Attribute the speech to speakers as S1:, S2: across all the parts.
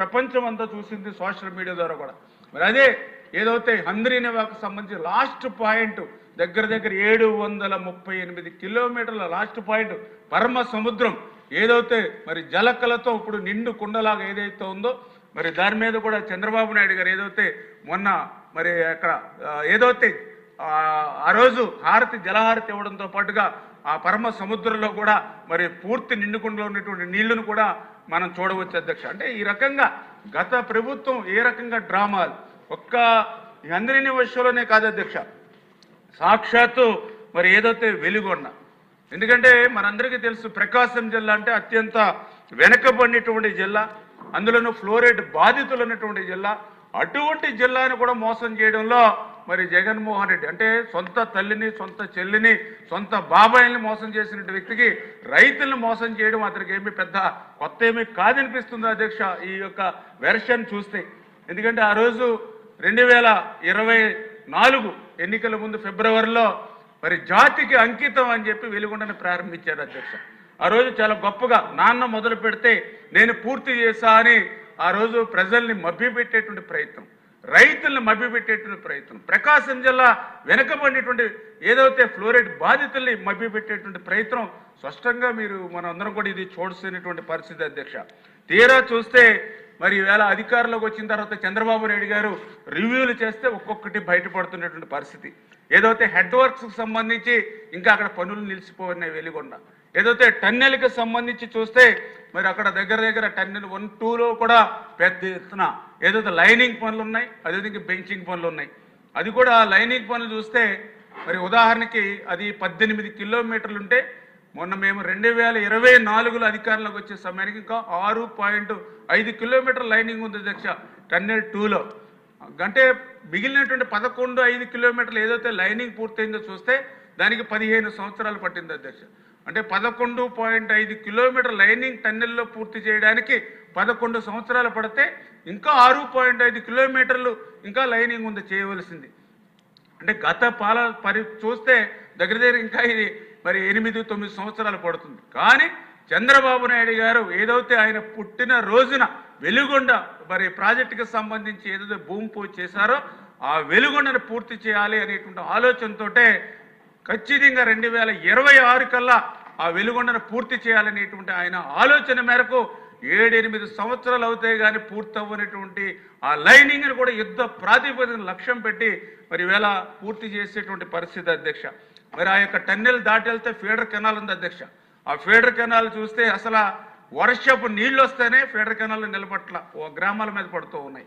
S1: ప్రపంచం అంతా చూసింది సోషల్ మీడియా ద్వారా కూడా. మరి అదే ఏదైతే హంద్రీనివాకు సంబంధించి లాస్ట్ పాయింట్ దగ్గర దగ్గర ఏడు వందల ముప్పై ఎనిమిది కిలోమీటర్ల లాస్ట్ పాయింట్ పరమ సముద్రం ఏదైతే మరి జలకలతో ఇప్పుడు నిండు కుండలాగా ఏదైతే ఉందో మరి దాని మీద కూడా చంద్రబాబు నాయుడు గారు ఏదైతే మొన్న మరి అక్కడ ఏదైతే ఆ రోజు హారతి జలహారతి ఇవ్వడంతో పాటుగా ఆ పరమ సముద్రంలో కూడా మరి పూర్తి నిండుకుండలో ఉన్నటువంటి నీళ్ళను కూడా మనం చూడవచ్చు అధ్యక్ష. అంటే ఈ రకంగా గత ప్రభుత్వం ఏ రకంగా డ్రామాలు? ఒక్క అందరినీ విషయంలోనే కాదు అధ్యక్ష. సాక్షాత్తు మరి ఏదైతే వెలుగొన్న ఎందుకంటే మనందరికీ తెలుసు ప్రకాశం జిల్లా అంటే అత్యంత వెనకబడినటువంటి జిల్లా అందులోనూ ఫ్లోరైడ్ బాధితులు ఉన్నటువంటి జిల్లా. అటువంటి జిల్లాను కూడా మోసం చేయడంలో మరి జగన్మోహన్ రెడ్డి అంటే సొంత తల్లిని సొంత చెల్లిని సొంత బాబాయిల్ని మోసం చేసిన వ్యక్తికి రైతులను మోసం చేయడం అతనికి ఏమి పెద్ద కొత్త ఏమీ కాదనిపిస్తుంది అధ్యక్ష ఈ యొక్క వెర్షన్ చూస్తే. ఎందుకంటే ఆ రోజు రెండు వేల ఇరవై నాలుగు ఎన్నికల ముందు ఫిబ్రవరిలో మరి జాతికి అంకితం అని చెప్పి వెలుగుండని ప్రారంభించారు అధ్యక్ష. ఆ రోజు చాలా గొప్పగా నాన్న మొదలు పెడితే నేను పూర్తి చేశా అని ఆ రోజు ప్రజల్ని మభ్యపెట్టేటువంటి ప్రయత్నం. రైతుల్ని మభ్యపెట్టేటువంటి ప్రయత్నం. ప్రకాశం జిల్లా వెనకబడినటువంటి ఏదైతే ఫ్లోరైడ్ బాధితుల్ని మభ్యపెట్టేటువంటి ప్రయత్నం స్పష్టంగా మీరు మన అందరం కూడా ఇది చూడసినటువంటి పరిస్థితి అధ్యక్ష. తీరా చూస్తే మరి ఈవేళ అధికారంలోకి వచ్చిన తర్వాత చంద్రబాబు నాయుడు గారు రివ్యూలు చేస్తే ఒక్కొక్కటి బయటపడుతున్నటువంటి పరిస్థితి. ఏదైతే హెడ్ వర్క్స్కి సంబంధించి ఇంకా అక్కడ పనులు నిలిచిపోయినాయి వెలిగొండ. ఏదైతే టన్నెల్కి సంబంధించి చూస్తే మరి అక్కడ దగ్గర దగ్గర టన్నెల్ వన్ టూలో కూడా పెద్ద ఎత్తున ఏదైతే లైనింగ్ పనులు ఉన్నాయి అదేవిధంగా బెంచింగ్ పనులు ఉన్నాయి. అది కూడా లైనింగ్ పనులు చూస్తే మరి ఉదాహరణకి అది పద్దెనిమిది కిలోమీటర్లు ఉంటే మొన్న మేము రెండు వేల ఇరవై నాలుగులో అధికారంలోకి వచ్చే సమయానికి ఇంకా ఆరు పాయింట్ ఐదు కిలోమీటర్ లైనింగ్ ఉంది అధ్యక్ష టన్నెల్ టూలో. అంటే మిగిలినటువంటి పదకొండు ఐదు కిలోమీటర్లు ఏదైతే లైనింగ్ పూర్తయిందో చూస్తే దానికి పదిహేను సంవత్సరాలు పట్టింది అధ్యక్ష. అంటే పదకొండు పాయింట్ ఐదు కిలోమీటర్ లైనింగ్ టన్నెల్లో పూర్తి చేయడానికి పదకొండు సంవత్సరాలు పడితే ఇంకా ఆరు పాయింట్ ఐదు కిలోమీటర్లు ఇంకా లైనింగ్ ఉంది చేయవలసింది. అంటే గత పాల పరి చూస్తే దగ్గర దగ్గర ఇంకా ఇది మరి ఎనిమిది తొమ్మిది సంవత్సరాలు పడుతుంది. కానీ చంద్రబాబు నాయుడు గారు ఏదైతే ఆయన పుట్టిన రోజున వెలుగొండ మరి ప్రాజెక్టుకి సంబంధించి ఏదైతే భూమి పూజ చేశారో ఆ వెలుగొండను పూర్తి చేయాలి అనేటువంటి ఆలోచనతోటే ఖచ్చితంగా రెండు వేల ఇరవై ఆరు కల్లా ఆ వెలుగొండను పూర్తి చేయాలనేటువంటి ఆయన ఆలోచన మేరకు ఏడెనిమిది సంవత్సరాలు అవుతాయి కానీ పూర్తవ్వనటువంటి ఆ లైనింగ్ని కూడా యుద్ధ ప్రాతిపదికన లక్ష్యం పెట్టి మరి వేళ పూర్తి చేసేటువంటి పరిస్థితి అధ్యక్ష. మరి ఆ యొక్క టన్నెల్ దాటి వెళ్తే ఫీడర్ కెనాల్ ఉంది అధ్యక్ష. ఆ ఫీడర్ కెనాల్ చూస్తే అసలు వర్షపు నీళ్ళు వస్తేనే ఫీడర్ కెనాల్ నిలబట్ల ఓ గ్రామాల మీద పడుతూ ఉన్నాయి.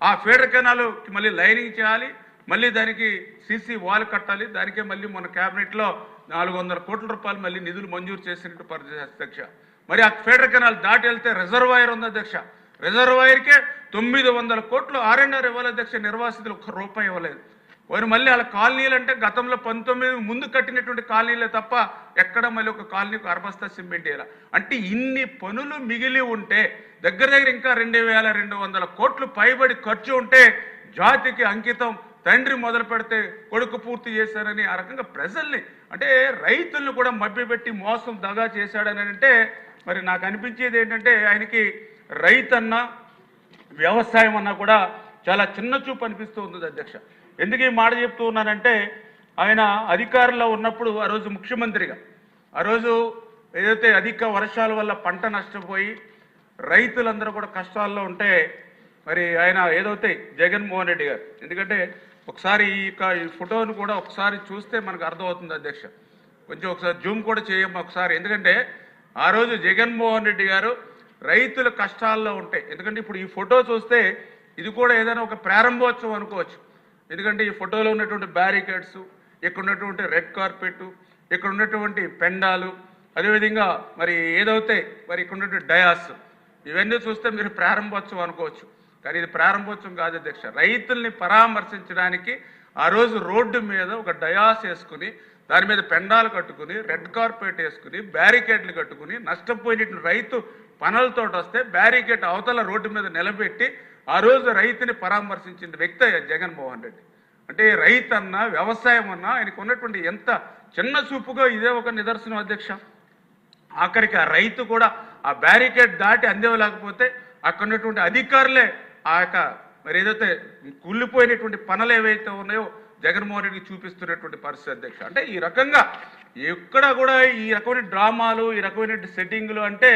S1: ఆ ఫీడర్ కెనాల్ మళ్ళీ లైనింగ్ చేయాలి. మళ్ళీ దానికి సీసీ వాల్ కట్టాలి. దానికే మళ్ళీ మన క్యాబినెట్లో నాలుగు వందల కోట్ల రూపాయలు మళ్ళీ నిధులు మంజూరు చేసినట్టు పరిస్థితి అధ్యక్ష. మరి ఆ ఫీడర్ కెనాల్ దాటి వెళ్తే రిజర్వాయర్ ఉంది అధ్యక్ష. రిజర్వాయర్కే తొమ్మిది వందల కోట్లు ఆర్ఎన్ఆర్ ఇవ్వాలి అధ్యక్ష. నిర్వాసితులు ఒక్క రూపాయి ఇవ్వలేదు. వారు మళ్ళీ వాళ్ళ కాలనీలు అంటే గతంలో పంతొమ్మిది ముందు కట్టినటువంటి కాలనీలే తప్ప ఎక్కడ మళ్ళీ ఒక కాలనీకి అరబస్తా సిమెంట్ వేయాలి. అంటే ఇన్ని పనులు మిగిలి ఉంటే దగ్గర దగ్గర ఇంకా రెండు వేల రెండు వందల కోట్లు పైబడి ఖర్చు ఉంటే జాతికి అంకితం తండ్రి మొదలు పెడితే కొడుకు పూర్తి చేశారని ఆ రకంగా ప్రజల్ని అంటే రైతులను కూడా మభ్యపెట్టి మోసం దగా చేశాడని అంటే మరి నాకు అనిపించేది ఏంటంటే ఆయనకి రైతన్నా వ్యవసాయం అన్నా కూడా చాలా చిన్న చూపు అనిపిస్తూ ఉంది అధ్యక్ష. ఎందుకు ఈ మాట చెప్తూ ఉన్నానంటే ఆయన అధికారంలో ఉన్నప్పుడు ఆ రోజు ముఖ్యమంత్రిగా ఆ రోజు ఏదైతే అధిక వర్షాల వల్ల పంట నష్టపోయి రైతులందరూ కూడా కష్టాల్లో ఉంటే మరి ఆయన ఏదైతే జగన్మోహన్ రెడ్డి గారు ఎందుకంటే ఒకసారి ఈ యొక్క ఈ ఫోటోను కూడా ఒకసారి చూస్తే మనకు అర్థమవుతుంది అధ్యక్ష. కొంచెం ఒకసారి జూమ్ కూడా చేయము ఒకసారి. ఎందుకంటే ఆ రోజు జగన్మోహన్ రెడ్డి గారు రైతుల కష్టాల్లో ఉంటాయి ఎందుకంటే ఇప్పుడు ఈ ఫోటో చూస్తే ఇది కూడా ఏదైనా ఒక ప్రారంభోత్సవం అనుకోవచ్చు. ఎందుకంటే ఈ ఫోటోలో ఉన్నటువంటి బ్యారికేడ్స్ ఇక్కడ ఉన్నటువంటి రెడ్ కార్పెట్ ఇక్కడ ఉన్నటువంటి పెండాలు అదేవిధంగా మరి ఏదైతే మరి ఇక్కడ ఉన్నటువంటి డయాస్ ఇవన్నీ చూస్తే మీరు ప్రారంభోత్సవం అనుకోవచ్చు. కానీ ఇది ప్రారంభోత్సవం కాదు అధ్యక్ష. రైతుల్ని పరామర్శించడానికి ఆ రోజు రోడ్డు మీద ఒక డయాస్ వేసుకుని దాని మీద పెండాలు కట్టుకుని రెడ్ కార్పెట్ వేసుకుని బ్యారికేడ్లు కట్టుకుని నష్టపోయినటువంటి రైతు పనులతో వస్తే బ్యారికేడ్ అవతల రోడ్డు మీద నిలబెట్టి ఆ రోజు రైతుని పరామర్శించిన వ్యక్తి జగన్మోహన్ రెడ్డి. అంటే రైతు అన్నా వ్యవసాయం అన్నా ఆయనకు ఉన్నటువంటి ఎంత చిన్న చూపుగా ఇదే ఒక నిదర్శనం అధ్యక్ష. ఆఖరికి ఆ రైతు కూడా ఆ బ్యారికేడ్ దాటి అందేవలేకపోతే అక్కడ ఉన్నటువంటి అధికారులే ఆ యొక్క మరి ఏదైతే కుళ్ళిపోయినటువంటి పనులు ఏవైతే ఉన్నాయో జగన్మోహన్ రెడ్డికి చూపిస్తున్నటువంటి పరిస్థితి అధ్యక్ష. అంటే ఈ రకంగా ఎక్కడ కూడా ఈ రకమైన డ్రామాలు ఈ రకమైన సెట్టింగులు అంటే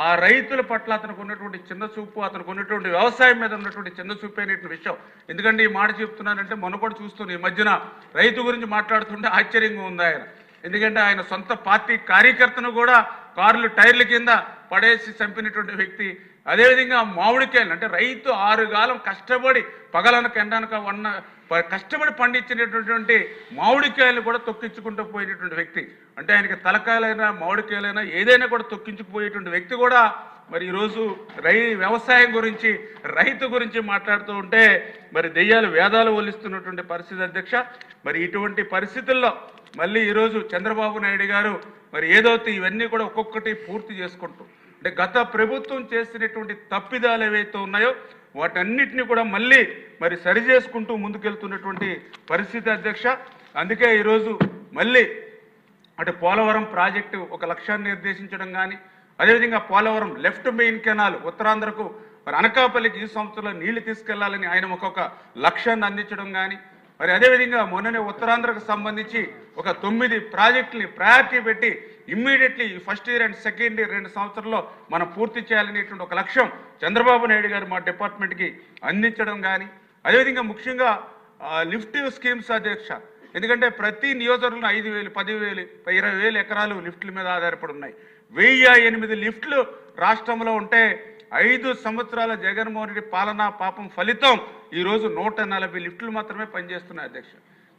S1: ఆ రైతుల పట్ల అతనికి ఉన్నటువంటి చిన్న చూపు అతనికి ఉన్నటువంటి వ్యవసాయం మీద ఉన్నటువంటి చిన్న చూపు అనేటువంటి విషయం. ఎందుకంటే ఈ మాట చెప్తున్నానంటే మొన్న కూడా చూస్తున్నాను ఈ మధ్యన రైతు గురించి మాట్లాడుతుంటే ఆశ్చర్యంగా ఉంది ఆయన. ఎందుకంటే ఆయన సొంత పార్టీ కార్యకర్తను కూడా కార్లు టైర్ల కింద పడేసి చంపినటువంటి వ్యక్తి. అదేవిధంగా మామిడికాయలు అంటే రైతు ఆరుగాలం కష్టపడి పగలనక ఎండనక ఉన్న ప- కష్టపడి పండించినటువంటి మామిడికాయలు కూడా తొక్కించుకుంటూ పోయినటువంటి వ్యక్తి. అంటే ఆయనకి తలకాయలైనా మామిడికాయలైనా ఏదైనా కూడా తొక్కించుకుపోయేటువంటి వ్యక్తి కూడా మరి ఈరోజు రై వ్యవసాయం గురించి రైతు గురించి మాట్లాడుతూ ఉంటే మరి దెయ్యాలు వేదాలు ఒలిస్తున్నటువంటి పరిస్థితి అధ్యక్ష. మరి ఇటువంటి పరిస్థితుల్లో మళ్ళీ ఈరోజు చంద్రబాబు నాయుడు గారు మరి ఏదైతే ఇవన్నీ కూడా ఒక్కొక్కటి పూర్తి చేసుకుంటూ అంటే గత ప్రభుత్వం చేసినటువంటి తప్పిదాలు ఏవైతే ఉన్నాయో వాటన్నిటిని కూడా మళ్ళీ మరి సరి చేసుకుంటూ ముందుకెళ్తున్నటువంటి పరిస్థితి అధ్యక్ష. అందుకే ఈరోజు మళ్ళీ అటు పోలవరం ప్రాజెక్టు ఒక లక్ష్యాన్ని నిర్దేశించడం కానీ అదేవిధంగా పోలవరం లెఫ్ట్ మెయిన్ కెనాల్ ఉత్తరాంధ్రకు మరి అనకాపల్లికి ఈ సంవత్సరంలో నీళ్ళు తీసుకెళ్ళాలని ఆయన ఒక్కొక్క లక్ష్యాన్ని అందించడం కానీ మరి అదేవిధంగా మొన్ననే ఉత్తరాంధ్రకు సంబంధించి ఒక తొమ్మిది ప్రాజెక్టుని ప్రయారిటీ పెట్టి immediately first year and second year రెండు సంవత్సరాల్లో మనం పూర్తి చేయాలనేటువంటి ఒక లక్ష్యం చంద్రబాబు నాయుడు గారు మా డిపార్ట్మెంట్కి అందించడం కానీ అదేవిధంగా ముఖ్యంగా లిఫ్ట్ స్కీమ్స్ అధ్యక్ష. ఎందుకంటే ప్రతి నియోజకవర్గంలో ఐదు వేలు పదివేలు ఇరవై వేలు ఎకరాలు లిఫ్ట్ల మీద ఆధారపడి ఉన్నాయి. వెయ్యి ఎనిమిది లిఫ్ట్లు రాష్ట్రంలో ఉంటే ఐదు సంవత్సరాల జగన్మోహన్ రెడ్డి పాలనా పాపం ఫలితం ఈరోజు నూట నలభై లిఫ్ట్లు మాత్రమే పనిచేస్తున్నాయి అధ్యక్ష.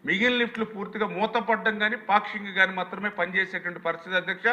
S1: మిగిలిన లిఫ్ట్లు పూర్తిగా మూతపడ్డం కానీ పాక్షికంగా కానీ మాత్రమే పనిచేసేటువంటి పరిస్థితి అధ్యక్ష.